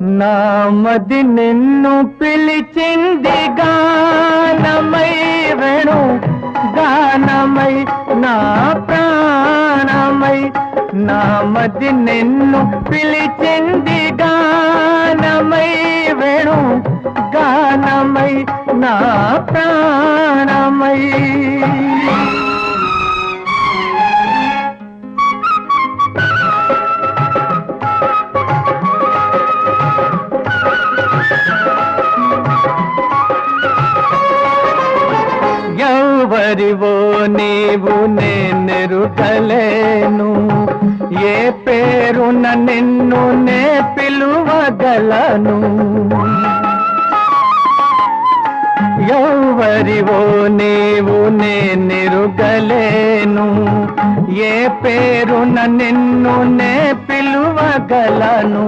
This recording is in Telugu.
నామది నిన్ను పిలిచింది గానమై వేణు గానమై నా ప్రాణమై. నామది నిన్ను పిలిచింది గానమై వేణు గానమై నా ప్రాణ ఎవరివో నీవు నేనెరుగలేను ఏ పేరున నిన్ను నే పిలువగలను. ఎవరివో నీవు నేనెరుగలేను ఏ పేరున నిన్ను నే పిలువగలను.